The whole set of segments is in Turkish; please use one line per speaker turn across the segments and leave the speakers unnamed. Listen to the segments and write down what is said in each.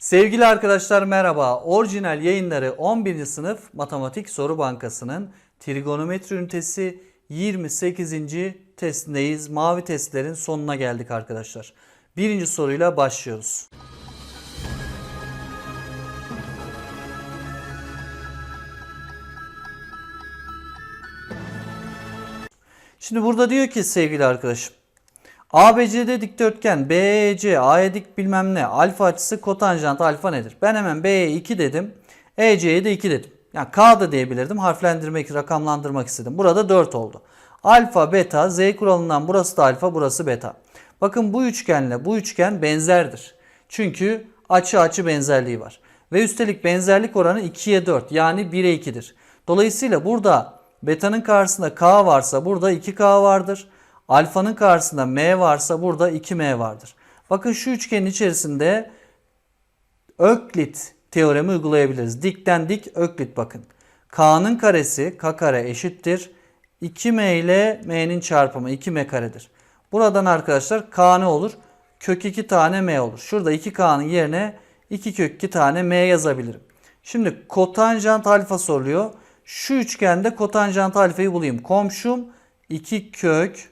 Sevgili arkadaşlar merhaba. Orijinal yayınları 11. sınıf Matematik Soru Bankası'nın trigonometri ünitesi 28. testindeyiz. Mavi testlerin sonuna geldik arkadaşlar. Birinci soruyla başlıyoruz. Şimdi burada diyor ki sevgili arkadaşım. ABCD dikdörtgen BEC, AE dik bilmem ne, alfa açısı kotanjant alfa nedir? Ben hemen B'ye 2 dedim. EC'ye de 2 dedim. Yani K da diyebilirdim. Harflendirmek, rakamlandırmak istedim. Burada 4 oldu. Alfa, beta, Z kuralından burası da alfa, burası beta. Bakın bu üçgenle bu üçgen benzerdir. Çünkü açı açı benzerliği var. Ve üstelik benzerlik oranı 2'ye 4 yani 1'e 2'dir. Dolayısıyla burada beta'nın karşısında K varsa burada 2K vardır. Alfanın karşısında M varsa burada 2M vardır. Bakın şu üçgenin içerisinde Öklit teoremi uygulayabiliriz. Dikten dik Öklit bakın. K'nın karesi K kare eşittir. 2M ile M'nin çarpımı 2M karedir. Buradan arkadaşlar K ne olur? Kök 2 tane M olur. Şurada 2K'nın yerine 2 kök 2 tane M yazabilirim. Şimdi kotanjant alfa soruluyor. Şu üçgende kotanjant alfayı bulayım. Komşum 2 kök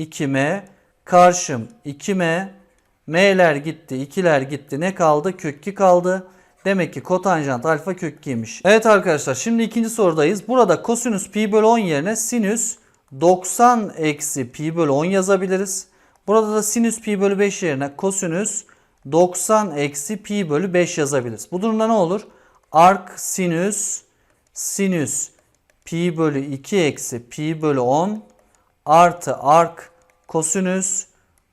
2m karşım 2m m'ler gitti 2'ler gitti ne kaldı kök 2 kaldı. Demek ki kotanjant alfa kök 2'ymiş. Evet arkadaşlar şimdi ikinci sorudayız. Burada kosinüs pi bölü 10 yerine sinüs 90 eksi pi bölü 10 yazabiliriz. Burada da sinüs pi bölü 5 yerine kosinüs 90 eksi pi bölü 5 yazabiliriz. Bu durumda ne olur? Ark sinüs sinüs pi bölü 2 eksi pi bölü 10 artı ark kosinüs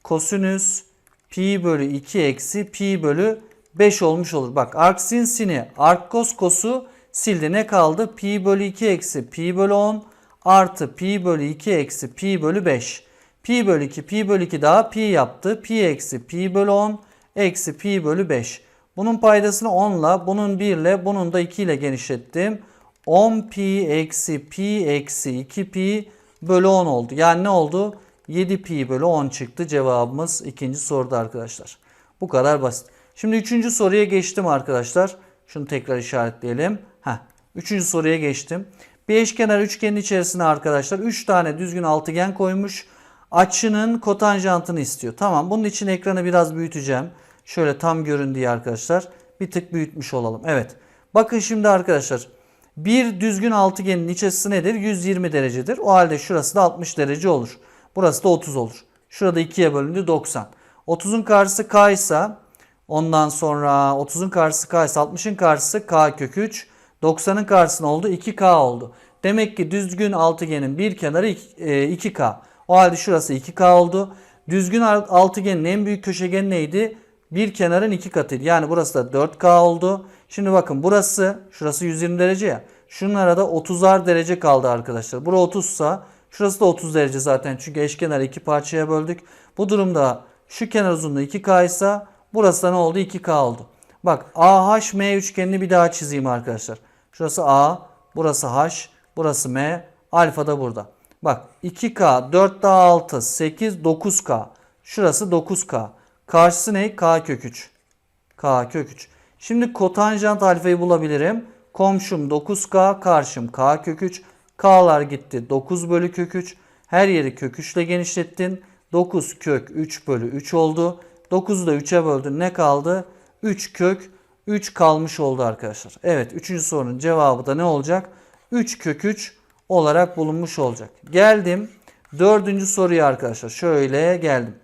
kosinüs pi bölü 2 eksi pi bölü 5 olmuş olur. Bak ark sin sini ark kos kosu sildi. Ne kaldı? Pi bölü 2 eksi pi bölü 10 artı pi bölü 2 eksi pi bölü 5. Pi bölü 2 pi bölü 2 daha pi yaptı. Pi eksi pi bölü 10 eksi pi bölü 5. Bunun paydasını 10 ile bunun 1 ile bunun da 2 ile genişlettim. 10 pi eksi pi eksi 2 pi bölü 10 oldu. Yani ne oldu? 7 pi bölü 10 çıktı cevabımız ikinci soruda arkadaşlar. Bu kadar basit. Şimdi üçüncü soruya geçtim arkadaşlar. Şunu tekrar işaretleyelim. Heh, üçüncü soruya geçtim. Bir eşkenar üçgenin içerisine arkadaşlar 3 tane düzgün altıgen koymuş. Açının kotanjantını istiyor. Tamam bunun için ekranı biraz büyüteceğim. Şöyle tam görün diye arkadaşlar. Bir tık büyütmüş olalım. Evet. Bakın şimdi arkadaşlar. Bir düzgün altıgenin içerisi nedir? 120 derecedir. O halde şurası da 60 derece olur. Burası da 30 olur. Şurada 2'ye bölündü 90. 30'un karşısı k ise ondan sonra 30'un karşısı k ise 60'ın karşısı k kök 3. 90'ın karşısına oldu 2k oldu. Demek ki düzgün altıgenin bir kenarı 2k. O halde şurası 2k oldu. Düzgün altıgenin en büyük köşegeni neydi? Bir kenarın iki katıydı. Yani burası da 4k oldu. Şimdi bakın burası şurası 120 derece ya. Şunlara da 30'ar derece kaldı arkadaşlar. Bura 30 sa şurası da 30 derece zaten. Çünkü eşkenarı iki parçaya böldük. Bu durumda şu kenar uzunluğu 2k ise burası da ne oldu? 2k oldu. Bak AHM üçgenini bir daha çizeyim arkadaşlar. Şurası A, burası H, burası M, alfa da burada. Bak 2K, 4 daha 6, 8, 9K. Şurası 9K. Karşısı ne? K kök 3. K kök 3. Şimdi kotanjant alfayı bulabilirim. Komşum 9K, karşım K kök 3. K'lar gitti 9 bölü kök 3. Her yeri kök 3 ile genişlettin. 9 kök 3 bölü 3 oldu. 9'u da 3'e böldün. Ne kaldı? 3 kök 3 kalmış oldu arkadaşlar. Evet 3. sorunun cevabı da ne olacak? 3 kök 3 olarak bulunmuş olacak. Geldim 4. soruya arkadaşlar. Şöyle geldim.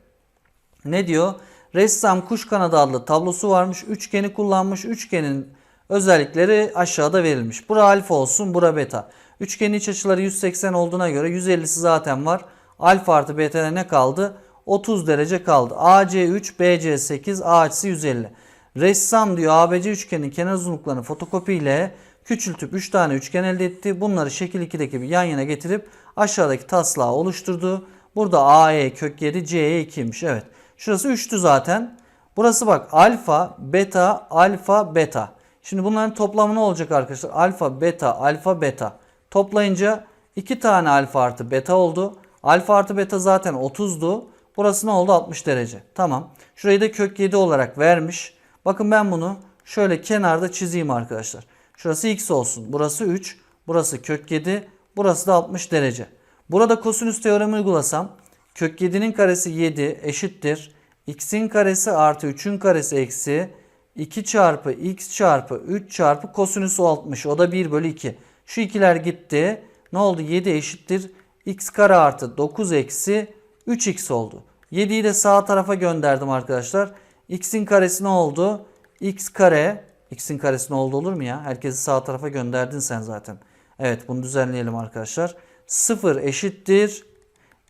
Ne diyor? Ressam kuş kanadı adlı tablosu varmış. Üçgeni kullanmış. Üçgenin özellikleri aşağıda verilmiş. Bura alfa olsun, bura beta. Üçgenin iç açıları 180 olduğuna göre 150'si zaten var. Alfa artı beta'da ne kaldı? 30 derece kaldı. AC 3, BC 8, A açısı 150. Ressam diyor ABC üçgenin kenar uzunluklarını fotokopi ile küçültüp 3 tane üçgen elde etti. Bunları şekil 2'deki gibi yan yana getirip aşağıdaki taslağı oluşturdu. Burada AE kök 7, CE 2'ymiş. Evet. Şurası 3'tü zaten. Burası bak alfa, beta, alfa, beta. Şimdi bunların toplamı ne olacak arkadaşlar? Alfa, beta, alfa, beta. Toplayınca 2 tane alfa artı beta oldu. Alfa artı beta zaten 30'du. Burası ne oldu? 60 derece. Tamam. Şurayı da kök 7 olarak vermiş. Bakın ben bunu şöyle kenarda çizeyim arkadaşlar. Şurası x olsun. Burası 3. Burası kök 7. Burası da 60 derece. Burada kosinüs teoremi uygulasam kök 7'nin karesi 7 eşittir. x'in karesi artı 3'ün karesi eksi 2 çarpı x çarpı 3 çarpı kosinüs 60. O da 1 bölü 2. Şu ikiler gitti. Ne oldu? 7 eşittir. x kare artı 9 eksi 3x oldu. 7'yi de sağ tarafa gönderdim arkadaşlar. x'in karesi ne oldu? x kare. x'in karesi ne oldu olur mu ya? Herkesi sağ tarafa gönderdin sen zaten. Evet bunu düzenleyelim arkadaşlar. 0 eşittir.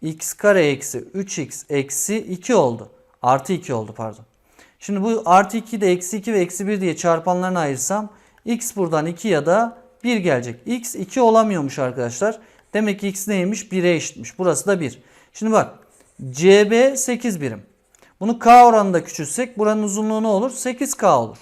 x kare eksi 3x eksi 2 oldu. Artı 2 oldu pardon. Şimdi bu artı 2 de eksi 2 ve eksi 1 diye çarpanlarını ayırsam x buradan 2 ya da 1 gelecek. x 2 olamıyormuş arkadaşlar. Demek ki x neymiş? 1'e eşitmiş. Burası da 1. Şimdi bak CB 8 birim. Bunu k oranında küçültsek buranın uzunluğu ne olur? 8k olur.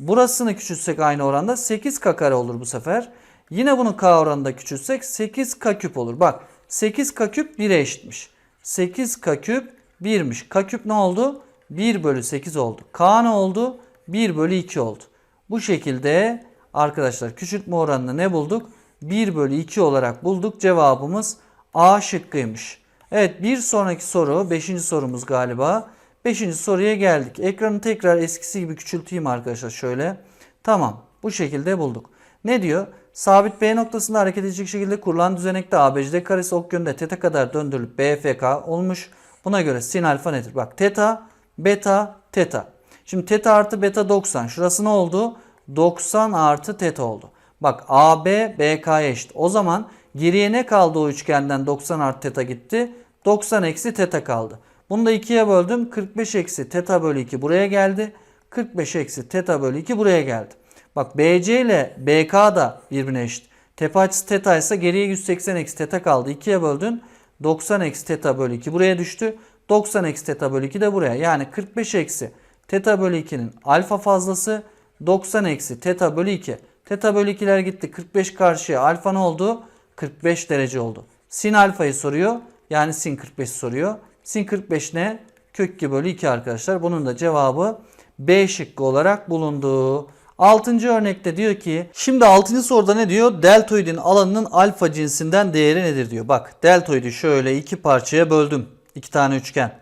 Burasını küçültsek aynı oranda 8k kare olur bu sefer. Yine bunu k oranında küçültsek 8k küp olur. Bak 8k küp 1'e eşitmiş. 8k küp 1'miş. K küp ne oldu? 1 bölü 8 oldu. K ne oldu? 1 bölü 2 oldu. Bu şekilde arkadaşlar küçültme oranını ne bulduk? 1 bölü 2 olarak bulduk. Cevabımız A şıkkıymış. Evet bir sonraki soru 5. sorumuz galiba. 5. soruya geldik. Ekranı tekrar eskisi gibi küçülteyim arkadaşlar şöyle. Tamam bu şekilde bulduk. Ne diyor? Sabit B noktasında hareket edecek şekilde kurulan düzenekte ABCD karesi ok yönünde teta kadar döndürülüp BFK olmuş. Buna göre sin alfa nedir? Bak teta, beta, teta. Şimdi teta artı beta 90. Şurası ne oldu? 90 artı teta oldu. Bak AB BK'ya eşit. O zaman geriye ne kaldı o üçgenden 90 artı teta gitti? 90 eksi teta kaldı. Bunu da 2'ye böldüm. 45 eksi teta bölü 2 buraya geldi. 45 eksi teta bölü 2 buraya geldi. Bak BC ile BK da birbirine eşit. Tepe açısı teta ise geriye 180 eksi teta kaldı. 2'ye böldün. 90 eksi teta bölü 2 buraya düştü. 90 eksi teta bölü 2 de buraya. Yani 45 eksi teta bölü 2'nin alfa fazlası 90 eksi teta bölü 2. Teta bölü 2'ler gitti. 45 karşıya alfa ne oldu? 45 derece oldu. Sin alfayı soruyor. Yani sin 45 soruyor. Sin 45 ne? Kök 2 bölü 2 arkadaşlar. Bunun da cevabı B şıkkı olarak bulundu. 6. örnekte diyor ki şimdi 6. soruda ne diyor? Deltoidin alanının alfa cinsinden değeri nedir diyor. Bak deltoidi şöyle iki parçaya böldüm. İki tane üçgen.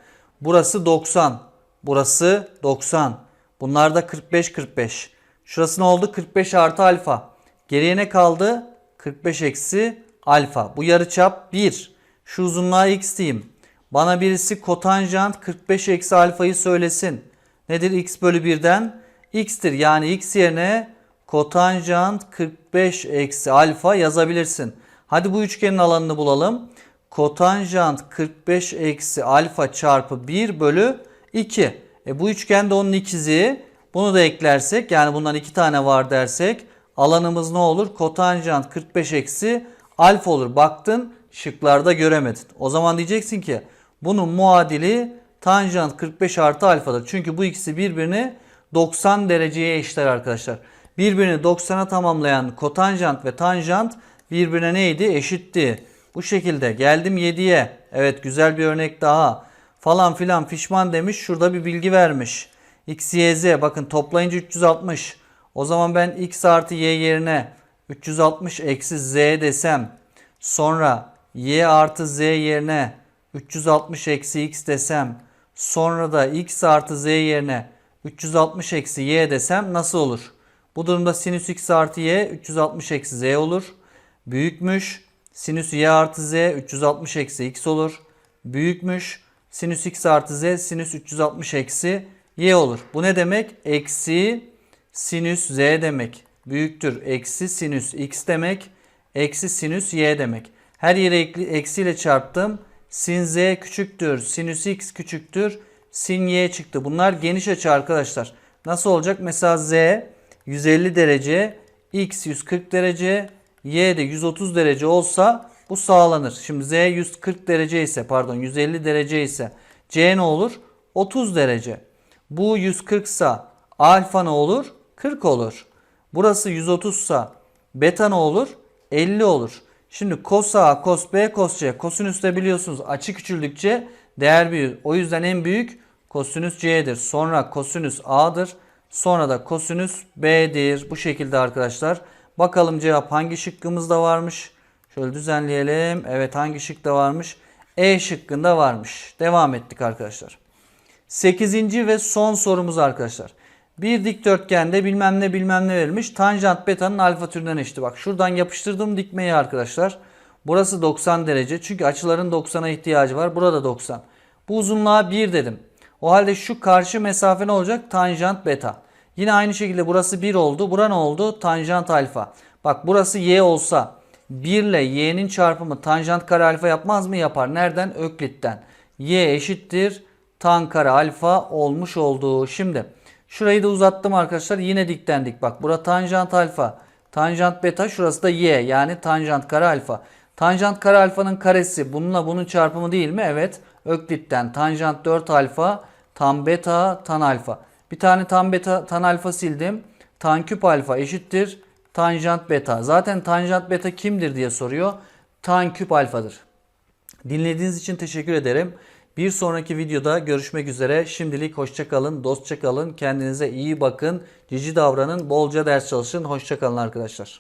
Burası 90. Burası 90. Bunlar da 45 45. Şurası ne oldu? 45 artı alfa. Geriye ne kaldı? 45 eksi alfa. Bu yarıçap 1. Şu uzunluğa x diyeyim. Bana birisi kotanjant 45 eksi alfayı söylesin. Nedir x bölü 1'den? x'tir. Yani x yerine kotanjant 45 eksi alfa yazabilirsin. Hadi bu üçgenin alanını bulalım. Kotanjant 45 eksi alfa çarpı 1 bölü 2. E bu üçgen de onun ikizi. Bunu da eklersek yani bundan iki tane var dersek alanımız ne olur? Kotanjant 45 eksi alfa olur. Baktın şıklarda göremedin. O zaman diyeceksin ki bunun muadili tanjant 45 artı alfadır. Çünkü bu ikisi birbirini 90 dereceye eşitler arkadaşlar. Birbirini 90'a tamamlayan kotanjant ve tanjant birbirine neydi? Eşitti. Bu şekilde geldim 7'ye. Evet güzel bir örnek daha. Falan filan fişman demiş. Şurada bir bilgi vermiş. X, Y, Z. Bakın toplayınca 360. O zaman ben X artı Y yerine 360 eksi Z desem. Sonra Y artı Z yerine 360 eksi X desem. Sonra da X artı Z yerine 360 eksi Y desem nasıl olur? Bu durumda sinüs X artı Y 360 eksi Z olur. Büyükmüş. Sinüs Y artı Z 360 eksi X olur. Büyükmüş. Sinüs X artı Z sinüs 360 eksi Y olur. Bu ne demek? Eksi sinüs Z demek. Büyüktür. Eksi sinüs X demek. Eksi sinüs Y demek. Her yere eksiyle çarptım. Sin Z küçüktür. Sinüs X küçüktür. Sin Y çıktı. Bunlar geniş açı arkadaşlar. Nasıl olacak? Mesela Z 150 derece, X 140 derece, Y de 130 derece olsa bu sağlanır. Şimdi Z 140 derece ise pardon 150 derece ise C ne olur? 30 derece. Bu 140 ise alfa ne olur? 40 olur. Burası 130 ise beta ne olur? 50 olur. Şimdi cos A, cos B, cos C. Kosinüs de biliyorsunuz açı küçüldükçe değer büyür. O yüzden en büyük kosinüs C'dir. Sonra kosinüs A'dır. Sonra da kosinüs B'dir. Bu şekilde arkadaşlar. Bakalım cevap hangi şıkkımızda varmış? Şöyle düzenleyelim. Evet hangi şıkta varmış? E şıkkında varmış. Devam ettik arkadaşlar. Sekizinci ve son sorumuz arkadaşlar. Bir dikdörtgende bilmem ne bilmem ne verilmiş. Tanjant beta'nın alfa türünden eşiti. Bak şuradan yapıştırdım dikmeyi arkadaşlar. Burası 90 derece. Çünkü açıların 90'a ihtiyacı var. Burada 90. Bu uzunluğa 1 dedim. O halde şu karşı mesafe ne olacak? Tanjant beta. Yine aynı şekilde burası 1 oldu. Bura ne oldu? Tanjant alfa. Bak burası y olsa 1 ile y'nin çarpımı tanjant kare alfa yapmaz mı? Yapar. Nereden? Öklitten. y eşittir tan kare alfa olmuş oldu. Şimdi şurayı da uzattım arkadaşlar. Yine dikten dik. Bak bura tanjant alfa. Tanjant beta şurası da y yani tanjant kare alfa. Tanjant kare alfanın karesi bununla bunun çarpımı değil mi? Evet. Öklitten tanjant 4 alfa tan beta tan alfa. Bir tane tan beta tan alfa sildim. Tan küp alfa eşittir tanjant beta. Zaten tanjant beta kimdir diye soruyor. Tan küp alfadır. Dinlediğiniz için teşekkür ederim. Bir sonraki videoda görüşmek üzere. Şimdilik hoşça kalın, dostça kalın. Kendinize iyi bakın. Cici davranın, bolca ders çalışın. Hoşça kalın arkadaşlar.